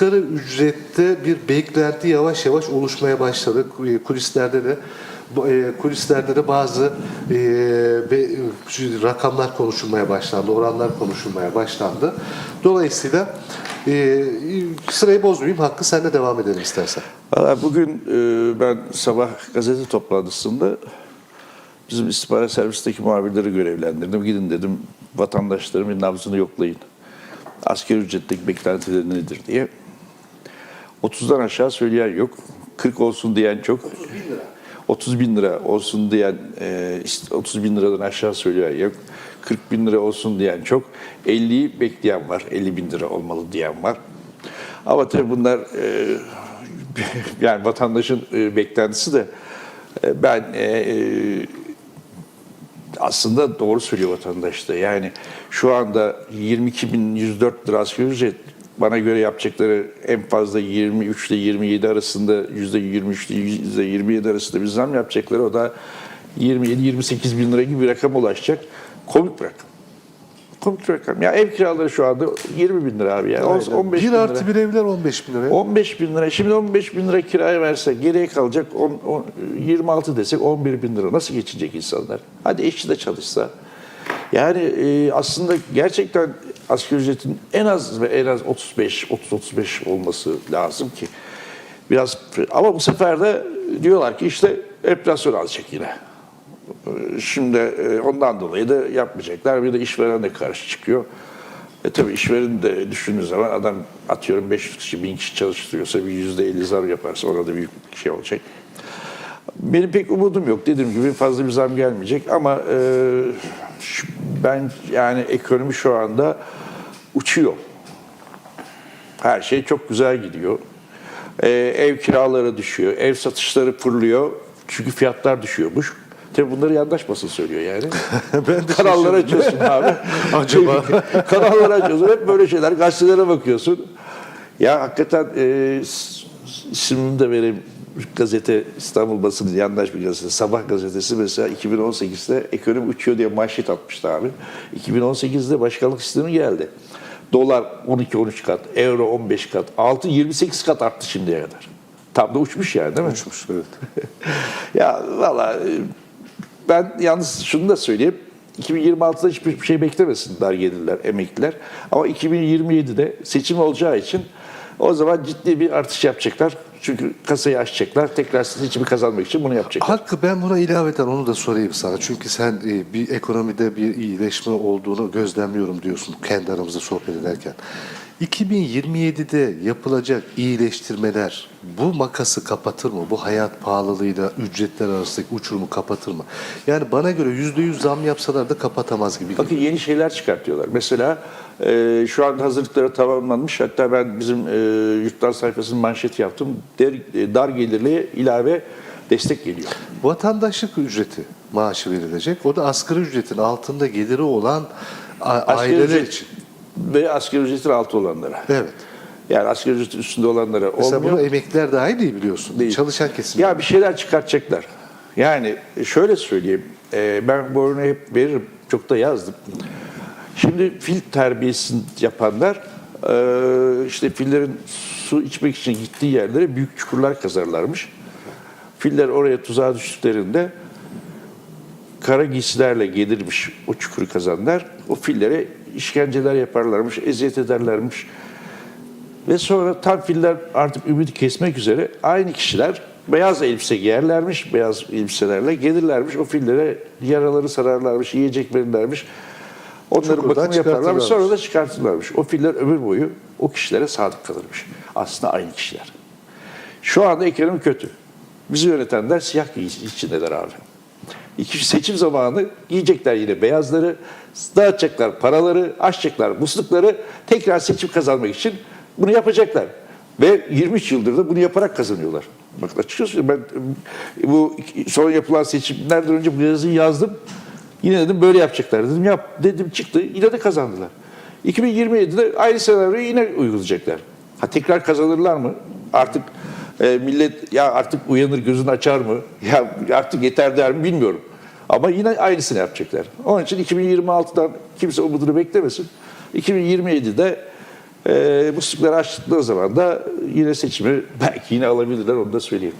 asgari ücrette bir beklenti yavaş yavaş oluşmaya başladı. E, Kulislerde de e, kulislerde de bazı e, rakamlar konuşulmaya başlandı, oranlar konuşulmaya başlandı. Dolayısıyla sırayı bozmayayım, Hakkı sen de devam edelim istersen. Valla bugün ben sabah gazete toplantısında bizim istihbarat servisteki muhabirleri görevlendirdim. Gidin dedim vatandaşlarımın nabzını yoklayın. Asgari ücretteki beklentileri nedir diye. 30'dan aşağı söyleyen yok. 40 olsun diyen çok. 30 bin lira. 30 bin lira olsun diyen, e, işte 30 bin liradan aşağı söyleyen yok. 40 bin lira olsun diyen çok. 50'yi bekleyen var. 50 bin lira olmalı diyen var. Ama tabii bunlar e, yani vatandaşın e, beklentisi de ben aslında doğru söylüyor vatandaş da. Yani şu anda 22.104 lira asgari ücret bana göre yapacakları en fazla 23 ile 27 arasında %23 ile %27 arasında bir zam yapacakları o da 27-28 bin lira gibi bir rakam ulaşacak. Komik bir rakam. Komik bir rakam. Ya ev kiraları şu anda 20 bin lira abi. Yani. 15 bir bin lira. artı bir evler 15 bin lira. 15 bin lira. Şimdi 15 bin lira kiraya verse geriye kalacak 10, 10, 26 desek 11 bin lira. Nasıl geçinecek insanlar? Hadi eşi de çalışsa. Yani e, aslında gerçekten asgari ücretin en az ve en az 35, 30-35 olması lazım ki biraz ama bu sefer de diyorlar ki işte enflasyon alacak yine. Şimdi e, ondan dolayı da yapmayacaklar. Bir de işveren de karşı çıkıyor. E tabii işveren de düşündüğü zaman adam atıyorum 500 kişi, 1000 kişi çalıştırıyorsa bir %50 zam yaparsa orada büyük bir şey olacak. Benim pek umudum yok. Dediğim gibi fazla bir zam gelmeyecek ama e, ben yani ekonomi şu anda uçuyor. Her şey çok güzel gidiyor. Ee, ev kiraları düşüyor, ev satışları fırlıyor. Çünkü fiyatlar düşüyormuş. Tabii bunları yandaş basın söylüyor yani. Ben de Kanalları açıyorsun abi. Acaba? Kanalları açıyorsun. Hep böyle şeyler. Gazetelere bakıyorsun. Ya hakikaten e, ismini de vereyim. Gazete İstanbul basını yandaş bir gazete. Sabah gazetesi mesela 2018'de ekonomi uçuyor diye manşet atmıştı abi. 2018'de başkanlık sistemi geldi. Dolar 12-13 kat, euro 15 kat, altın 28 kat arttı şimdiye kadar. Tam da uçmuş yani değil mi? Uçmuş, evet. ya valla e, ben yalnız şunu da söyleyeyim. 2026'da hiçbir şey beklemesinler gelirler, emekliler. Ama 2027'de seçim olacağı için o zaman ciddi bir artış yapacaklar. Çünkü kasayı açacaklar. Tekrar seçimi kazanmak için bunu yapacaklar. Hakkı ben buna ilaveten onu da sorayım sana. Çünkü sen e, bir ekonomide bir iyileşme olduğunu gözlemliyorum diyorsun kendi aramızda sohbet ederken. 2027'de yapılacak iyileştirmeler bu makası kapatır mı? Bu hayat pahalılığıyla ücretler arasındaki uçurumu kapatır mı? Yani bana göre %100 zam yapsalar da kapatamaz gibi. Bakın yeni şeyler çıkartıyorlar. Mesela e, şu an hazırlıkları tamamlanmış. Hatta ben bizim e, yurtlar sayfasının manşeti yaptım. Der, e, dar gelirliye ilave destek geliyor. Vatandaşlık ücreti maaşı verilecek. O da asgari ücretin altında geliri olan Asgari aileler ücret için. Ve asgari ücretin altı olanlara. Evet. Yani asgari ücretin üstünde olanlara Mesela olmuyor. bunu emekliler dahil değil biliyorsun. Değil. Çalışan kesim. Ya bir şeyler çıkartacaklar. Yani şöyle söyleyeyim. e, ben bu örneği hep veririm. Çok da yazdım. Şimdi fil terbiyesini yapanlar e, işte fillerin su içmek için gittiği yerlere büyük çukurlar kazarlarmış. Filler oraya tuzağa düştüklerinde kara giysilerle gelirmiş o çukuru kazanlar. O fillere işkenceler yaparlarmış, eziyet ederlermiş. Ve sonra tam filler artık ümidi kesmek üzere aynı kişiler beyaz elbise giyerlermiş, beyaz elbiselerle gelirlermiş. O fillere yaraları sararlarmış, yiyecek verirlermiş. Onların bakımını yaparlarmış. Sonra da çıkartırlarmış. O filler ömür boyu o kişilere sadık kalırmış. Aslında aynı kişiler. Şu anda ekonomi kötü. Bizi yönetenler siyah giysi içindeler abi. İki seçim zamanı giyecekler yine beyazları, dağıtacaklar paraları, açacaklar muslukları, tekrar seçim kazanmak için bunu yapacaklar. Ve 23 yıldır da bunu yaparak kazanıyorlar. Bak açıkça söyleyeyim ben bu son yapılan seçimlerden önce bu yazıyı yazdım. Yine dedim böyle yapacaklar dedim. Yap dedim çıktı yine de kazandılar. 2027'de aynı senaryoyu yine uygulayacaklar. Ha tekrar kazanırlar mı? Artık e, millet ya artık uyanır gözünü açar mı? Ya artık yeter der mi bilmiyorum. Ama yine aynısını yapacaklar. Onun için 2026'dan kimse umudunu beklemesin. 2027'de E, muslukları açtıkları zaman da yine seçimi belki yine alabilirler onu da söyleyeyim.